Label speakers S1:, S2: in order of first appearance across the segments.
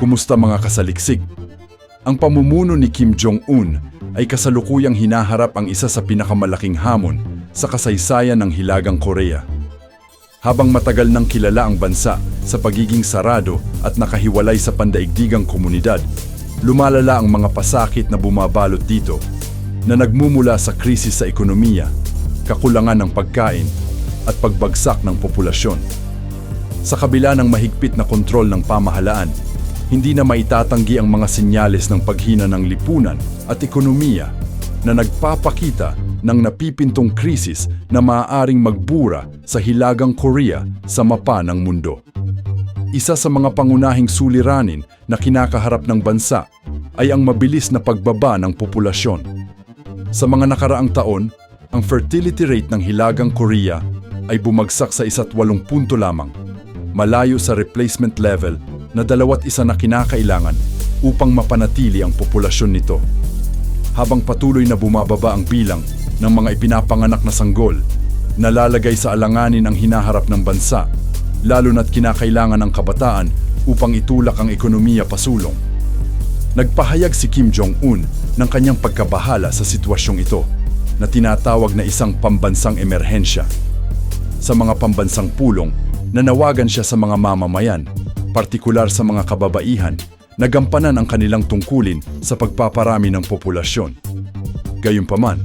S1: Kumusta mga kasaliksik? Ang pamumuno ni Kim Jong-un ay kasalukuyang hinaharap ang isa sa pinakamalaking hamon sa kasaysayan ng Hilagang Korea. Habang matagal nang kilala ang bansa sa pagiging sarado at nakahiwalay sa pandaigdigang komunidad, lumalala ang mga pasakit na bumabalot dito na nagmumula sa krisis sa ekonomiya, kakulangan ng pagkain at pagbagsak ng populasyon. Sa kabila ng mahigpit na kontrol ng pamahalaan, hindi na maitatanggi ang mga senyales ng paghina ng lipunan at ekonomiya na nagpapakita ng napipintong krisis na maaaring magbura sa hilagang Korea sa mapa ng mundo. Isa sa mga pangunahing suliranin na kinakaharap ng bansa ay ang mabilis na pagbaba ng populasyon. Sa mga nakaraang taon, ang fertility rate ng hilagang Korea ay bumagsak sa isa't walong punto lamang, malayo sa replacement level na dalawat isa na kinakailangan upang mapanatili ang populasyon nito. Habang patuloy na bumababa ang bilang ng mga ipinapanganak na sanggol, nalalagay sa alanganin ang hinaharap ng bansa, lalo na't kinakailangan ng kabataan upang itulak ang ekonomiya pasulong. Nagpahayag si Kim Jong-un ng kanyang pagkabahala sa sitwasyong ito na tinatawag na isang pambansang emerhensya. Sa mga pambansang pulong, nanawagan siya sa mga mamamayan, partikular sa mga kababaihan, na gampanan ang kanilang tungkulin sa pagpaparami ng populasyon. Gayunpaman,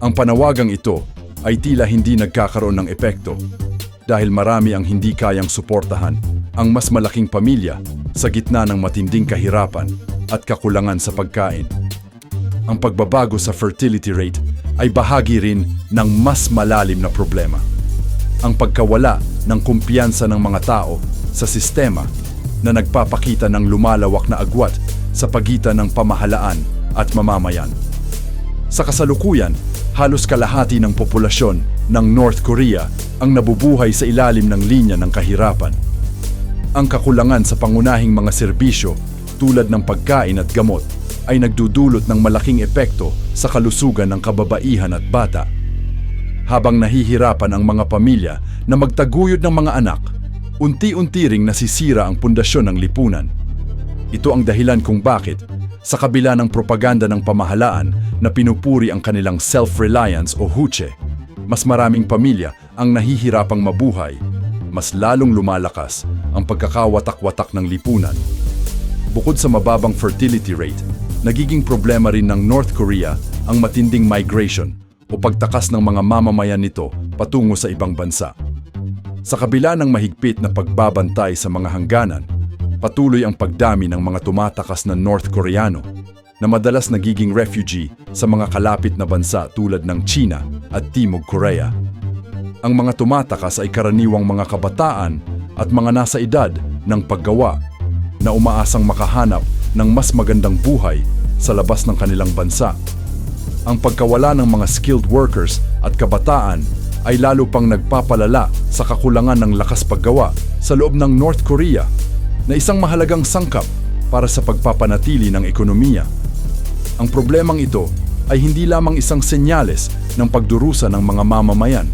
S1: ang panawagang ito ay tila hindi nagkakaroon ng epekto dahil marami ang hindi kayang suportahan ang mas malaking pamilya sa gitna ng matinding kahirapan at kakulangan sa pagkain. Ang pagbabago sa fertility rate ay bahagi rin ng mas malalim na problema. Ang pagkawala ng kumpiyansa ng mga tao sa sistema na nagpapakita ng lumalawak na agwat sa pagitan ng pamahalaan at mamamayan. Sa kasalukuyan, halos kalahati ng populasyon ng North Korea ang nabubuhay sa ilalim ng linya ng kahirapan. Ang kakulangan sa pangunahing mga serbisyo tulad ng pagkain at gamot ay nagdudulot ng malaking epekto sa kalusugan ng kababaihan at bata. Habang nahihirapan ang mga pamilya na magtaguyod ng mga anak, unti-unti ring nasisira ang pundasyon ng lipunan. Ito ang dahilan kung bakit, sa kabila ng propaganda ng pamahalaan na pinupuri ang kanilang self-reliance o huche, mas maraming pamilya ang nahihirapang mabuhay, mas lalong lumalakas ang pagkakawatak-watak ng lipunan. Bukod sa mababang fertility rate, nagiging problema rin ng North Korea ang matinding migration o pagtakas ng mga mamamayan nito patungo sa ibang bansa. Sa kabila ng mahigpit na pagbabantay sa mga hangganan, patuloy ang pagdami ng mga tumatakas na North Koreano na madalas nagiging refugee sa mga kalapit na bansa tulad ng China at Timog Korea. Ang mga tumatakas ay karaniwang mga kabataan at mga nasa edad ng paggawa na umaasang makahanap ng mas magandang buhay sa labas ng kanilang bansa. Ang pagkawala ng mga skilled workers at kabataan ay lalo pang nagpapalala sa kakulangan ng lakas paggawa sa loob ng North Korea na isang mahalagang sangkap para sa pagpapanatili ng ekonomiya. Ang problemang ito ay hindi lamang isang senyales ng pagdurusa ng mga mamamayan.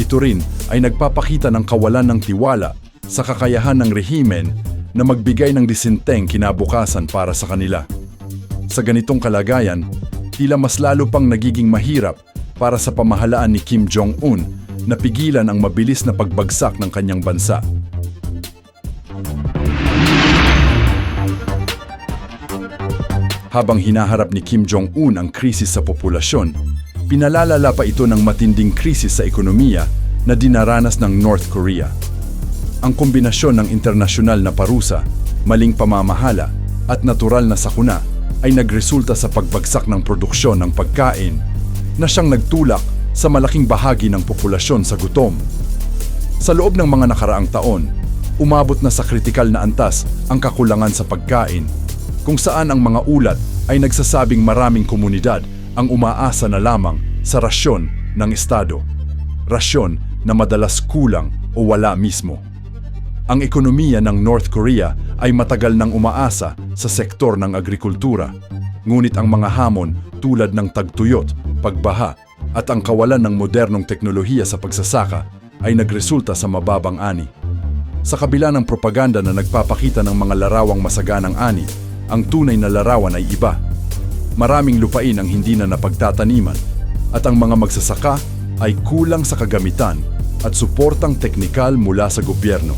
S1: Ito rin ay nagpapakita ng kawalan ng tiwala sa kakayahan ng rehimen na magbigay ng disinteng kinabukasan para sa kanila. Sa ganitong kalagayan, tila mas lalo pang nagiging mahirap para sa pamahalaan ni Kim Jong-un na pigilan ang mabilis na pagbagsak ng kanyang bansa. Habang hinaharap ni Kim Jong-un ang krisis sa populasyon, pinalalala pa ito ng matinding krisis sa ekonomiya na dinaranas ng North Korea. Ang kombinasyon ng internasyonal na parusa, maling pamamahala at natural na sakuna ay nagresulta sa pagbagsak ng produksyon ng pagkain na siyang nagtulak sa malaking bahagi ng populasyon sa gutom. Sa loob ng mga nakaraang taon, umabot na sa kritikal na antas ang kakulangan sa pagkain kung saan ang mga ulat ay nagsasabing maraming komunidad ang umaasa na lamang sa rasyon ng Estado. Rasyon na madalas kulang o wala mismo. Ang ekonomiya ng North Korea ay matagal nang umaasa sa sektor ng agrikultura. Ngunit ang mga hamon tulad ng tagtuyot, pagbaha, at ang kawalan ng modernong teknolohiya sa pagsasaka ay nagresulta sa mababang ani. Sa kabila ng propaganda na nagpapakita ng mga larawang masaganang ani, ang tunay na larawan ay iba. Maraming lupain ang hindi na napagtataniman at ang mga magsasaka ay kulang sa kagamitan at suportang teknikal mula sa gobyerno.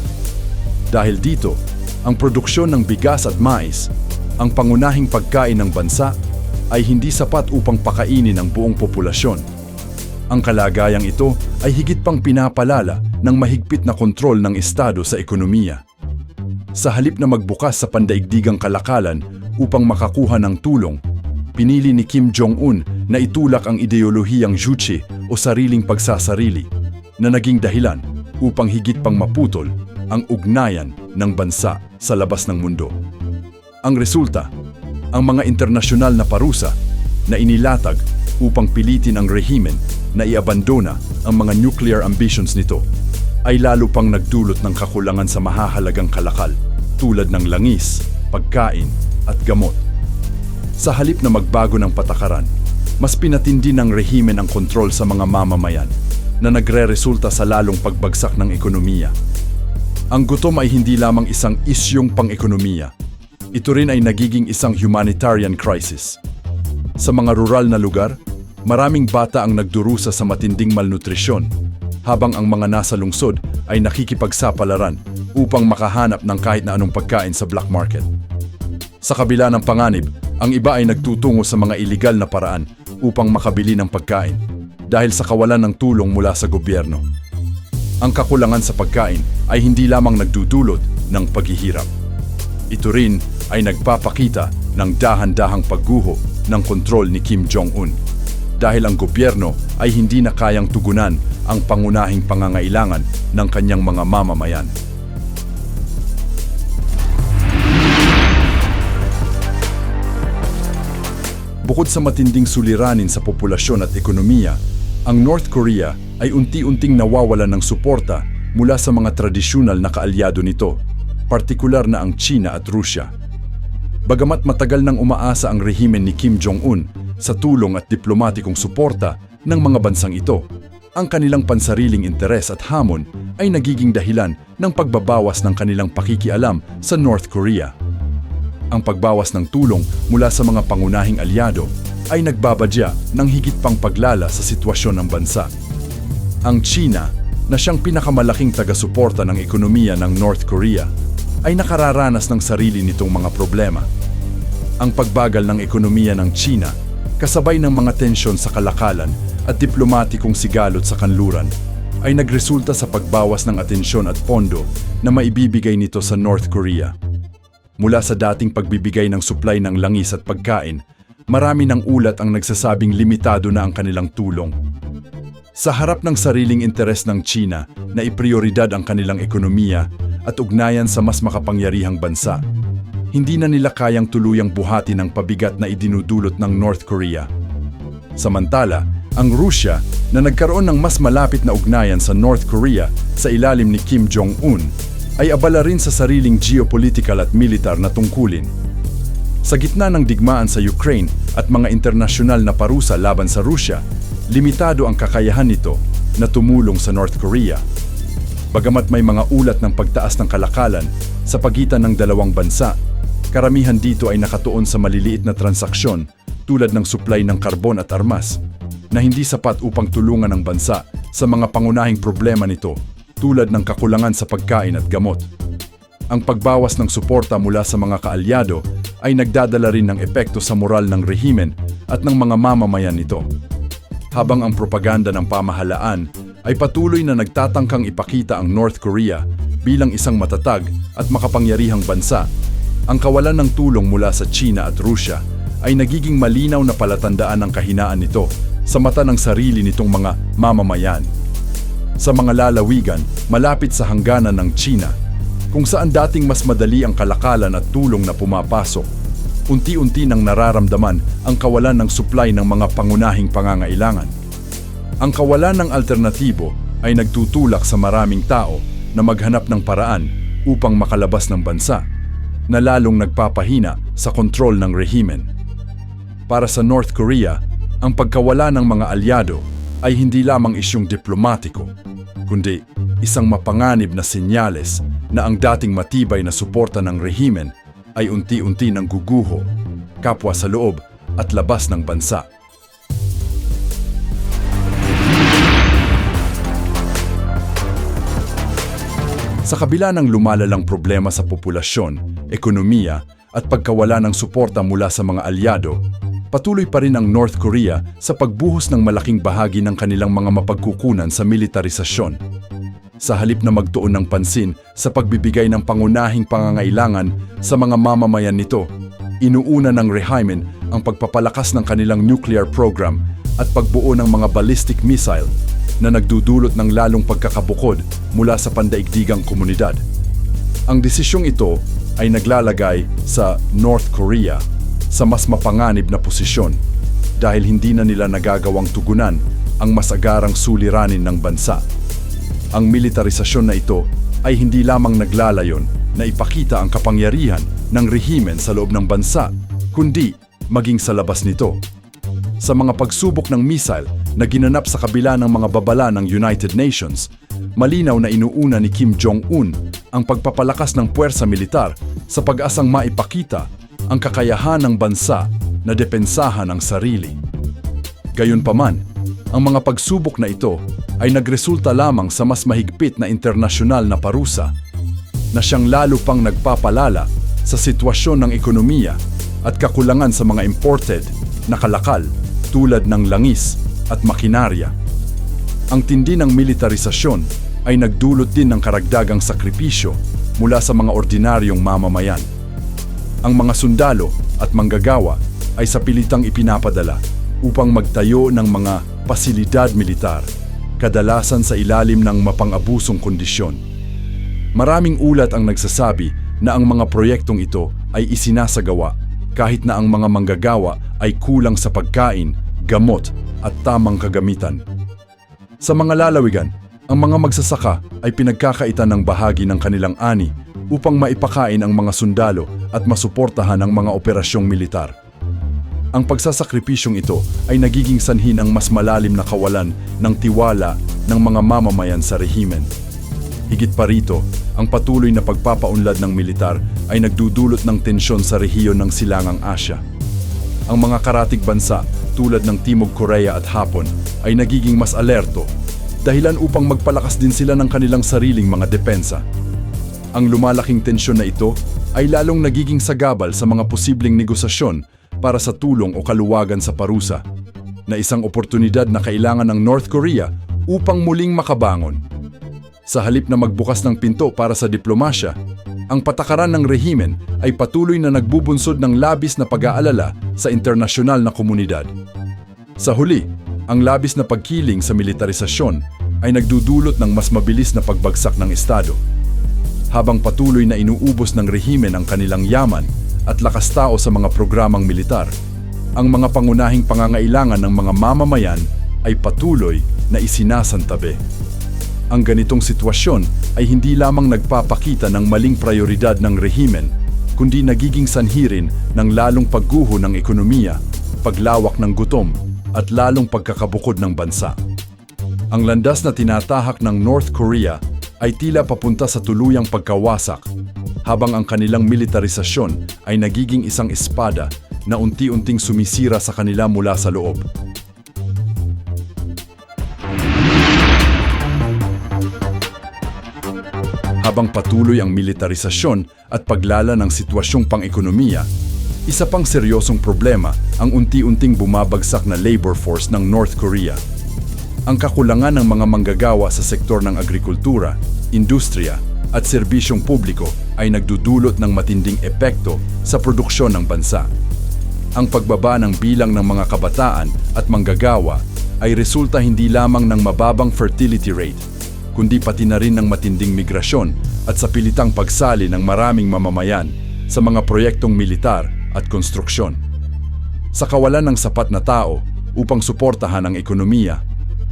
S1: Dahil dito, ang produksyon ng bigas at mais, ang pangunahing pagkain ng bansa, ay hindi sapat upang pakainin ang buong populasyon. Ang kalagayang ito ay higit pang pinapalala ng mahigpit na kontrol ng Estado sa ekonomiya. Sa halip na magbukas sa pandaigdigang kalakalan upang makakuha ng tulong, pinili ni Kim Jong-un na itulak ang ideolohiyang Juche o sariling pagsasarili na naging dahilan upang higit pang maputol ang ugnayan ng bansa sa labas ng mundo. Ang resulta, ang mga internasyonal na parusa na inilatag upang pilitin ang rehimen na iabandona ang mga nuclear ambitions nito ay lalo pang nagdulot ng kakulangan sa mahahalagang kalakal tulad ng langis, pagkain at gamot. Sa halip na magbago ng patakaran, mas pinatindi ng rehimen ang kontrol sa mga mamamayan na nagre-resulta sa lalong pagbagsak ng ekonomiya. Ang gutom ay hindi lamang isang isyong pang-ekonomiya. Ito rin ay nagiging isang humanitarian crisis. Sa mga rural na lugar, maraming bata ang nagdurusa sa matinding malnutrisyon, habang ang mga nasa lungsod ay nakikipagsapalaran upang makahanap ng kahit na anong pagkain sa black market. Sa kabila ng panganib, ang iba ay nagtutungo sa mga iligal na paraan upang makabili ng pagkain dahil sa kawalan ng tulong mula sa gobyerno. Ang kakulangan sa pagkain ay hindi lamang nagdudulot ng paghihirap. Ito rin ay nagpapakita ng dahan-dahang pagguho ng kontrol ni Kim Jong-un dahil ang gobyerno ay hindi na kayang tugunan ang pangunahing pangangailangan ng kanyang mga mamamayan. Bukod sa matinding suliranin sa populasyon at ekonomiya, ang North Korea ay unti-unting nawawalan ng suporta mula sa mga tradisyonal na kaalyado nito, partikular na ang China at Rusya. Bagamat matagal nang umaasa ang rehimen ni Kim Jong-un sa tulong at diplomatikong suporta ng mga bansang ito, ang kanilang pansariling interes at hamon ay nagiging dahilan ng pagbabawas ng kanilang pakikialam sa North Korea ang pagbawas ng tulong mula sa mga pangunahing alyado ay nagbabadya ng higit pang paglala sa sitwasyon ng bansa. Ang China, na siyang pinakamalaking taga-suporta ng ekonomiya ng North Korea, ay nakararanas ng sarili nitong mga problema. Ang pagbagal ng ekonomiya ng China, kasabay ng mga tensyon sa kalakalan at diplomatikong sigalot sa kanluran, ay nagresulta sa pagbawas ng atensyon at pondo na maibibigay nito sa North Korea. Mula sa dating pagbibigay ng supply ng langis at pagkain, marami ng ulat ang nagsasabing limitado na ang kanilang tulong. Sa harap ng sariling interes ng China na iprioridad ang kanilang ekonomiya at ugnayan sa mas makapangyarihang bansa, hindi na nila kayang tuluyang buhati ng pabigat na idinudulot ng North Korea. Samantala, ang Rusya na nagkaroon ng mas malapit na ugnayan sa North Korea sa ilalim ni Kim Jong-un ay abala rin sa sariling geopolitical at militar na tungkulin. Sa gitna ng digmaan sa Ukraine at mga internasyonal na parusa laban sa Rusya, limitado ang kakayahan nito na tumulong sa North Korea. Bagamat may mga ulat ng pagtaas ng kalakalan sa pagitan ng dalawang bansa, karamihan dito ay nakatuon sa maliliit na transaksyon tulad ng supply ng karbon at armas na hindi sapat upang tulungan ang bansa sa mga pangunahing problema nito tulad ng kakulangan sa pagkain at gamot. Ang pagbawas ng suporta mula sa mga kaalyado ay nagdadala rin ng epekto sa moral ng rehimen at ng mga mamamayan nito. Habang ang propaganda ng pamahalaan ay patuloy na nagtatangkang ipakita ang North Korea bilang isang matatag at makapangyarihang bansa, ang kawalan ng tulong mula sa China at Rusya ay nagiging malinaw na palatandaan ng kahinaan nito sa mata ng sarili nitong mga mamamayan sa mga lalawigan malapit sa hangganan ng China, kung saan dating mas madali ang kalakalan at tulong na pumapasok. Unti-unti nang nararamdaman ang kawalan ng supply ng mga pangunahing pangangailangan. Ang kawalan ng alternatibo ay nagtutulak sa maraming tao na maghanap ng paraan upang makalabas ng bansa, na lalong nagpapahina sa kontrol ng rehimen. Para sa North Korea, ang pagkawala ng mga alyado ay hindi lamang isyong diplomatiko. kundi isang mapanganib na senyales na ang dating matibay na suporta ng rehimen ay unti-unti nang guguho, kapwa sa loob at labas ng bansa. Sa kabila ng lumalalang problema sa populasyon, ekonomiya at pagkawala ng suporta mula sa mga alyado, patuloy pa rin ang North Korea sa pagbuhos ng malaking bahagi ng kanilang mga mapagkukunan sa militarisasyon. Sa halip na magtuon ng pansin sa pagbibigay ng pangunahing pangangailangan sa mga mamamayan nito, inuuna ng rehimen ang pagpapalakas ng kanilang nuclear program at pagbuo ng mga ballistic missile na nagdudulot ng lalong pagkakabukod mula sa pandaigdigang komunidad. Ang desisyong ito ay naglalagay sa North Korea sa mas mapanganib na posisyon dahil hindi na nila nagagawang tugunan ang masagarang suliranin ng bansa. Ang militarisasyon na ito ay hindi lamang naglalayon na ipakita ang kapangyarihan ng rehimen sa loob ng bansa, kundi maging sa labas nito. Sa mga pagsubok ng missile na ginanap sa kabila ng mga babala ng United Nations, malinaw na inuuna ni Kim Jong-un ang pagpapalakas ng puwersa militar sa pag-asang maipakita ang kakayahan ng bansa na depensahan ang sarili. Gayunpaman, ang mga pagsubok na ito ay nagresulta lamang sa mas mahigpit na internasyonal na parusa na siyang lalo pang nagpapalala sa sitwasyon ng ekonomiya at kakulangan sa mga imported na kalakal tulad ng langis at makinarya. Ang tindi ng militarisasyon ay nagdulot din ng karagdagang sakripisyo mula sa mga ordinaryong mamamayan. Ang mga sundalo at manggagawa ay sa pilitang ipinapadala upang magtayo ng mga pasilidad militar, kadalasan sa ilalim ng mapang-abusong kondisyon. Maraming ulat ang nagsasabi na ang mga proyektong ito ay isinasagawa kahit na ang mga manggagawa ay kulang sa pagkain, gamot at tamang kagamitan. Sa mga lalawigan, ang mga magsasaka ay pinagkakaitan ng bahagi ng kanilang ani upang maipakain ang mga sundalo at masuportahan ang mga operasyong militar. Ang pagsasakripisyong ito ay nagiging sanhi ng mas malalim na kawalan ng tiwala ng mga mamamayan sa rehimen. Higit pa rito, ang patuloy na pagpapaunlad ng militar ay nagdudulot ng tensyon sa rehiyon ng Silangang Asya. Ang mga karatig bansa tulad ng Timog Korea at Hapon ay nagiging mas alerto dahilan upang magpalakas din sila ng kanilang sariling mga depensa. Ang lumalaking tensyon na ito ay lalong nagiging sagabal sa mga posibleng negosasyon para sa tulong o kaluwagan sa parusa, na isang oportunidad na kailangan ng North Korea upang muling makabangon. Sa halip na magbukas ng pinto para sa diplomasya, ang patakaran ng rehimen ay patuloy na nagbubunsod ng labis na pag-aalala sa internasyonal na komunidad. Sa huli, ang labis na pagkiling sa militarisasyon ay nagdudulot ng mas mabilis na pagbagsak ng Estado. Habang patuloy na inuubos ng rehimen ang kanilang yaman at lakas tao sa mga programang militar, ang mga pangunahing pangangailangan ng mga mamamayan ay patuloy na isinasantabi. Ang ganitong sitwasyon ay hindi lamang nagpapakita ng maling prioridad ng rehimen, kundi nagiging sanhirin ng lalong pagguho ng ekonomiya, paglawak ng gutom, at lalong pagkakabukod ng bansa. Ang landas na tinatahak ng North Korea ay tila papunta sa tuluyang pagkawasak, habang ang kanilang militarisasyon ay nagiging isang espada na unti-unting sumisira sa kanila mula sa loob. Habang patuloy ang militarisasyon at paglala ng sitwasyong pang-ekonomiya, isa pang seryosong problema ang unti-unting bumabagsak na labor force ng North Korea. Ang kakulangan ng mga manggagawa sa sektor ng agrikultura, industriya at serbisyong publiko ay nagdudulot ng matinding epekto sa produksyon ng bansa. Ang pagbaba ng bilang ng mga kabataan at manggagawa ay resulta hindi lamang ng mababang fertility rate, kundi pati na rin ng matinding migrasyon at sa pilitang pagsali ng maraming mamamayan sa mga proyektong militar at konstruksyon. Sa kawalan ng sapat na tao upang suportahan ang ekonomiya,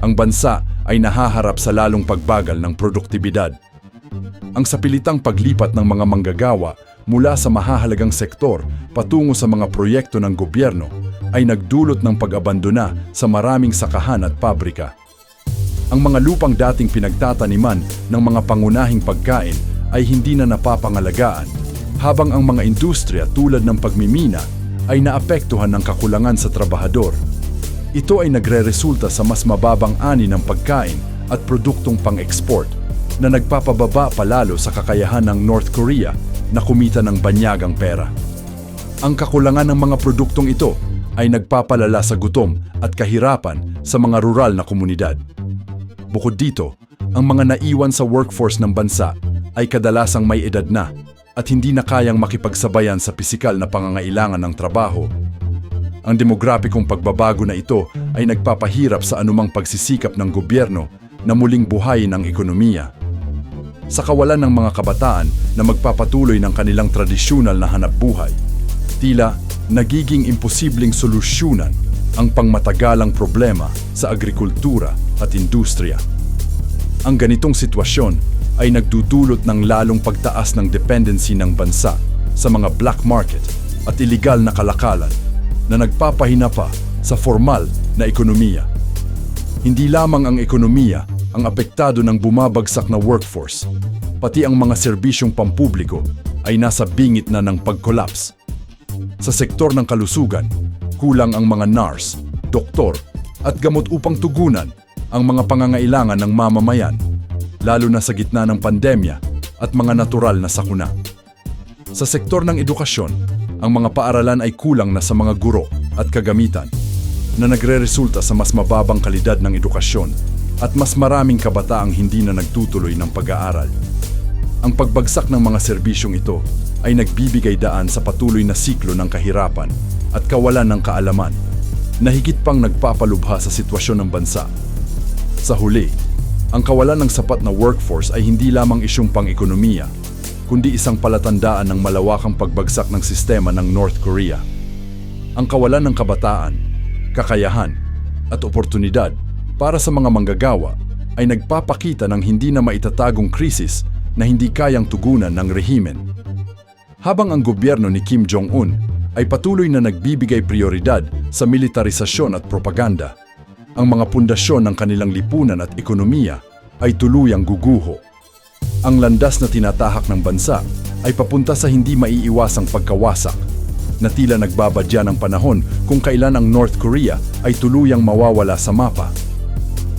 S1: ang bansa ay nahaharap sa lalong pagbagal ng produktibidad. Ang sapilitang paglipat ng mga manggagawa mula sa mahahalagang sektor patungo sa mga proyekto ng gobyerno ay nagdulot ng pag-abandona sa maraming sakahan at pabrika. Ang mga lupang dating pinagtataniman ng mga pangunahing pagkain ay hindi na napapangalagaan, habang ang mga industriya tulad ng pagmimina ay naapektuhan ng kakulangan sa trabahador. Ito ay nagre-resulta sa mas mababang ani ng pagkain at produktong pang-export na nagpapababa palalo sa kakayahan ng North Korea na kumita ng banyagang pera. Ang kakulangan ng mga produktong ito ay nagpapalala sa gutom at kahirapan sa mga rural na komunidad. Bukod dito, ang mga naiwan sa workforce ng bansa ay kadalasang may edad na at hindi na kayang makipagsabayan sa pisikal na pangangailangan ng trabaho. Ang demograpikong pagbabago na ito ay nagpapahirap sa anumang pagsisikap ng gobyerno na muling buhayin ang ekonomiya. Sa kawalan ng mga kabataan na magpapatuloy ng kanilang tradisyonal na hanap buhay, tila nagiging imposibleng solusyonan ang pangmatagalang problema sa agrikultura at industriya. Ang ganitong sitwasyon ay nagdudulot ng lalong pagtaas ng dependency ng bansa sa mga black market at iligal na kalakalan na nagpapahina pa sa formal na ekonomiya. Hindi lamang ang ekonomiya ang apektado ng bumabagsak na workforce, pati ang mga serbisyong pampubliko ay nasa bingit na ng pag-collapse. Sa sektor ng kalusugan, kulang ang mga nurse, doktor at gamot upang tugunan ang mga pangangailangan ng mamamayan, lalo na sa gitna ng pandemya at mga natural na sakuna. Sa sektor ng edukasyon, ang mga paaralan ay kulang na sa mga guro at kagamitan na nagre-resulta sa mas mababang kalidad ng edukasyon at mas maraming kabataang hindi na nagtutuloy ng pag-aaral. Ang pagbagsak ng mga serbisyong ito ay nagbibigay daan sa patuloy na siklo ng kahirapan at kawalan ng kaalaman na higit pang nagpapalubha sa sitwasyon ng bansa. Sa huli, ang kawalan ng sapat na workforce ay hindi lamang isyong pang-ekonomiya, kundi isang palatandaan ng malawakang pagbagsak ng sistema ng North Korea. Ang kawalan ng kabataan, kakayahan, at oportunidad para sa mga manggagawa ay nagpapakita ng hindi na maitatagong krisis na hindi kayang tugunan ng rehimen. Habang ang gobyerno ni Kim Jong-un ay patuloy na nagbibigay prioridad sa militarisasyon at propaganda, ang mga pundasyon ng kanilang lipunan at ekonomiya ay tuluyang guguho. Ang landas na tinatahak ng bansa ay papunta sa hindi maiiwasang pagkawasak na tila nagbabadya ng panahon kung kailan ang North Korea ay tuluyang mawawala sa mapa